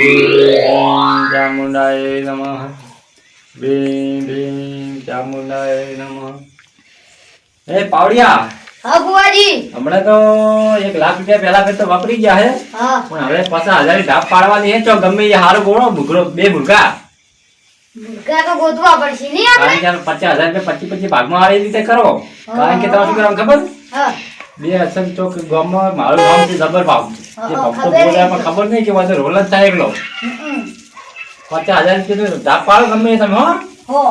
ભીમ ચામુંડાય નમઃ ભીમ ભીમ ચામુંડાય નમઃ એ પાવડિયા હા બુઆજી હમણાં તો એક લાખ રૂપિયા પહેલા ફેર તો વાપરી ગયા હે પણ હવે પાછા હજાર ઢાપ પાડવાની હે ચો ગમે એ હારો ગોળો ભૂખરો બે ભૂખા મુર્ગા તો ગોતવા પડશે ને આપણે પચાસ હજાર રૂપિયા પચીસ પચીસ ભાગમાં આવી રીતે કરો કારણ કે તમે શું કરવાનું ખબર બે અસર ચોક ગામમાં મારું ગામ છે જબર ભાવ છે. ખબર નહીં કે મારે રોલ જ થાય એકલો. પચાસ હજાર રૂપિયા ધાપ પાડો ગમે તમે હો. હો.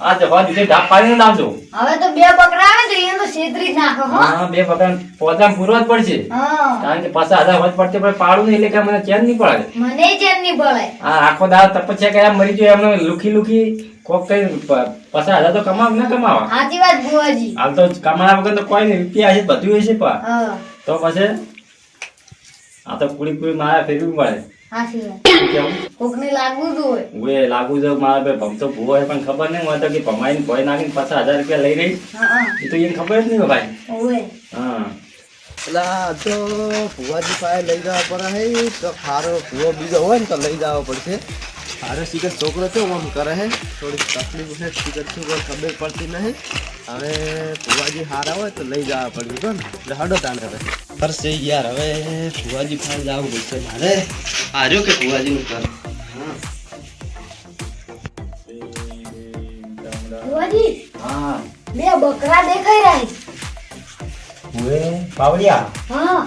આ જવા દીધે ધાપ પાડીને લાવજો હવે તો બે બકરા આવે તો એને છેતરી નાખો હા. બે પગાર પોતા પૂરવા જ પડશે. કારણ કે પાછા હજાર હોત પડશે પણ પાડું નહીં એટલે કે મને ચેન નહીં પડે મને ચેન નહીં પડે આ આખો દાળ તપસ્યા કર્યા મરી ગયો એમને લુખી લુખી કોક કઈ પાછા હજાર તો કમાવ ના કમાવા? સાચી વાત હાલ તો કમાયા વગર તો કોઈ નહીં રૂપિયા છે બધું પણ. તો પછી આ તો કુડી કુડી મારા ફેરવી કેવું કોકને લાગવું તો હોય. છે મારા ભાઈ ભમતો ભૂવો હોય પણ ખબર નહીં હોય તો કે ભમાઈને ભોય નાખીને પચાસ હજાર રૂપિયા લઈ રહી. એ તો એને ખબર જ નહીં ભાઈ. હોય. હા. પેલા તો ફુવાજી પાસે લઈ જવા પડે હે તો ખારો ફુવો બીજો હોય ને તો લઈ જવો પડશે. ખારો શીખર છોકરો તો આમ કરે હે? થોડી તકલીફ છે શીખર શું કોઈ ખબર પડતી નહીં હવે ફુવાજી હારા હોય તો લઈ જવા પડશે તો એટલે હડો તાણ હવે. કરશે યાર હવે ફુવાજી પાસે જવું પડશે મારે. હાર્યો કે ફુવાજીનું હા. બે બકરા દેખાઈ રહ્યા છે. પાવડિયા હા.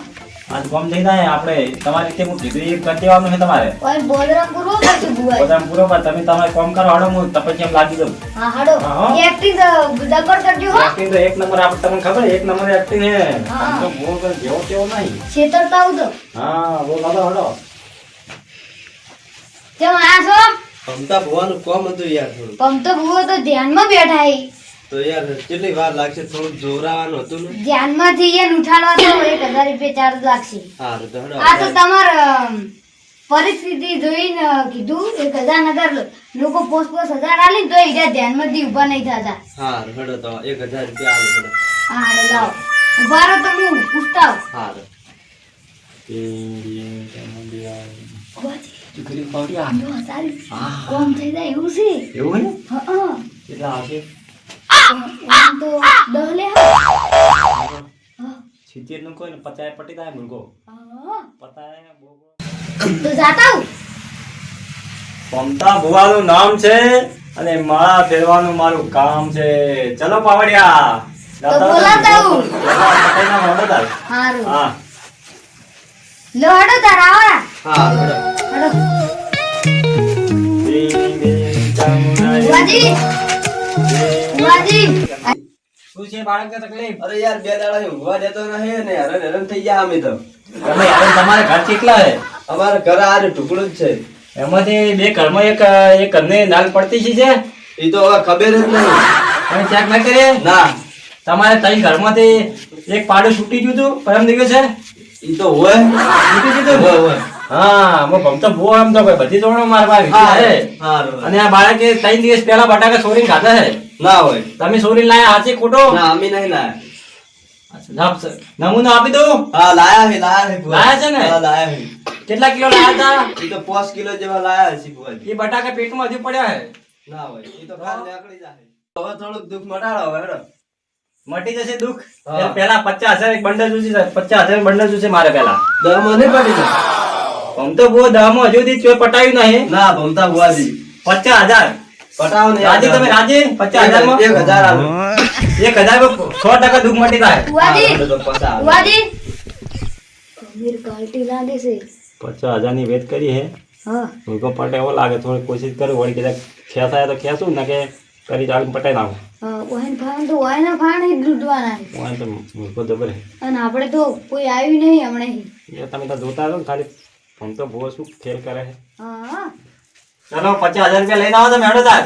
આજ કોમ થઈ જાય આપણે તમારી રીતે હું ડિગ્રી કરી દેવાનું છે તમારે. બોલરમ પૂરો પૂરો પર તમે તમારે કોમ કરો હાડો હું તપસ્યા એમ લાગી દઉં હા હાડો. એક્ટિંગ દગડ કરજો હો. એક્ટિંગ એક નંબર આપણે તમને ખબર એક નંબર એક્ટિંગ હે. તો બહુ જેવો તેવો નહીં. છેતરતા તો હા બોલ હાડો હાડો. કેમ આ છો? અમતા ભુવાનું કોમ હતું યાર થોડું પમ તો ભૂવો તો ધ્યાનમાં બેઠા હી. તો યાર કેટલી વાર લાગશે થોડું જોરાવાનું હતું ને ધ્યાનમાંથી એ ઉઠાડવા તો એક હજાર રૂપિયા ચાર્જ લાગશે તો આ તો તમાર પરિસ્થિતિ જોઈને કીધું એક હજાર નગર લોકો પોસ પોસ હજાર આલી તો એ ધ્યાનમાંથી ઊભા નહીં થતા હા હડો તો એક હજાર રૂપિયા આલે હડો હા હડો લાવ ઊભા રહો તો હું પૂછતા. દીકરી હા કોમ થઈ જાય એવું છે એવું હા એટલે આવશે એમ તો દહ સિત્તેરનું કોઈ ને પચાસ પટી થાય મુર્ગો. પતાય તો જાતા ભુવાનું નામ છે અને માળા ફેરવાનું મારું કામ છે. ચલો પાવડિયા. તાર. હા. શું છે બાળકને તકલીફ? અરે યાર બે દાડા ઊંઘવા દેતો નહીં ને હેરાન હેરાન થઈ ગયા અમે તો. તમે યાર તમારે ઘર કેટલા અમારા ઘર આ ટુકડું જ છે. એમાંથી બે ઘરમાં એક એક ઘરને નાલ પડતી છે એ તો હવે ખબર જ નહીં. તમે ચેક ના કરીએ ના. તમારે ઘરમાંથી એક પાડું છૂટી ગયું હતું પરમ દિવસે? એ તો હોય. છૂટી ગયું હતું? હોય. હા ગમતો ભૂવો એમ તો કોઈ બધી અને આ બાળકે ત્રણ દિવસ પહેલા બટાકા સોરી ખાધા છે. ના હોય. તમે ચોરીને લાયા હાચી ખોટો? ના અમે નહીં લાયા. નમૂનો આપી દઉં? હા લાયા હે લાયા હે લાયા છે ને? હા લાયા હે કેટલા કિલો લાયા હતા? એ તો પાંચ કિલો જેવા લાયા છે ભુવાજી. એ બટાકા પેટમાં હજુ પડ્યા હે ના હોય એ તો કાલ નીકળી જાય હવે થોડુંક દુઃખ મટાડો હવે મટી જશે દુઃખ? પેલા પચાસ હજાર એક બંડલ જોશે પચાસ હજાર બંડલ જોશે મારે પેલા. દર મને પડી જાય આમ તો દામો હજુ સુધી ચોય પટાયું નહીં. ના ભમતા ભુવાજી પચાસ હજાર. પટાવો ને રાજી તમે રાજી? પચાસ હજારમાં એક હજાર આલો એક હજાર સો ટકા દુઃખ મટી થાય બુઆજી પચાસ. બુઆજી લાગે છે. હજારની વેત કરી હે. હા. પટે એવો લાગે થોડી કોશિશ કરું વળી કદાચ ખેસાય તો ખેસું ને કે કરી ચાલીને પટાઈ નાખું. હા, ફાણ તો ઓહેના ફાણ જ લૂંટવાના છે. તો મુર્ગો જબર અને આપણે તો કોઈ આવ્યું નહીં હમણાં તમે તો જોતા ખાલી. આમ તો બહુ શું ખેલ કરે છે. ચલો પચાસ હજાર રૂપિયા લઈને આવો તો હેડો તાર.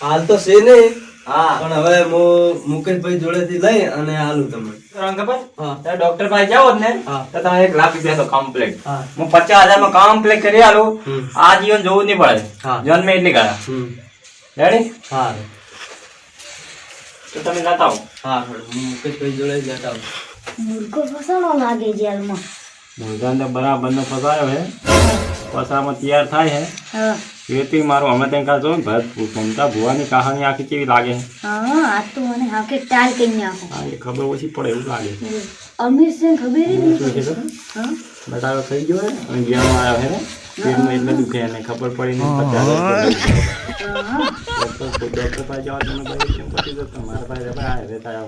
હાલ તો છે નહીં. હા. પણ હવે હું મુકેશભાઈ જોડેથી લઈ અને આલું તમે તમને હા. તમે ડોક્ટર પાસે જાઓ ને. તો તમે એક લાખ રૂપિયા તો કમ્પ્લીટ હું. પચાસ હજારમાં કમ્પ્લીટ કરી આલું. આ જીવન જોવું નહીં પડે. હા. મેં એટલી રેડી હા. તો તમે જતા આવો. હા હું મુકેશભાઈ જોડે જતા લેતા આવું. મુર્ગો ફસાણો લાગે જેલમાં. મુર્ગાને તો બરાબર નો ફસાયો હે. પછી આમાં તૈયાર થાય હે. હા. રેતી મારું અમે ત્યાં કાં જો ને ભરત મમતા ભુવાની કહાની આખી કેવી લાગે છે હા આ તો મને હા કે ટાલ કરી નાખો. હા એ ખબર ઓછી પડે એવું લાગે છે અમીર સિંહ ખબર જ નહીં શું છે ખબર? હા. બટાકો ખાઈ ગયો હે? અને ગેરમાં આવ્યો હે ને? પેટમાં એટલે દુખે એને ખબર પડી નહીં પછી આગળ હા. ડૉક્ટર ડૉક્ટર પાસે જવા તમે ભાઈ કેમ પછી તો તમારા પાસે ભાઈ આ રહેતા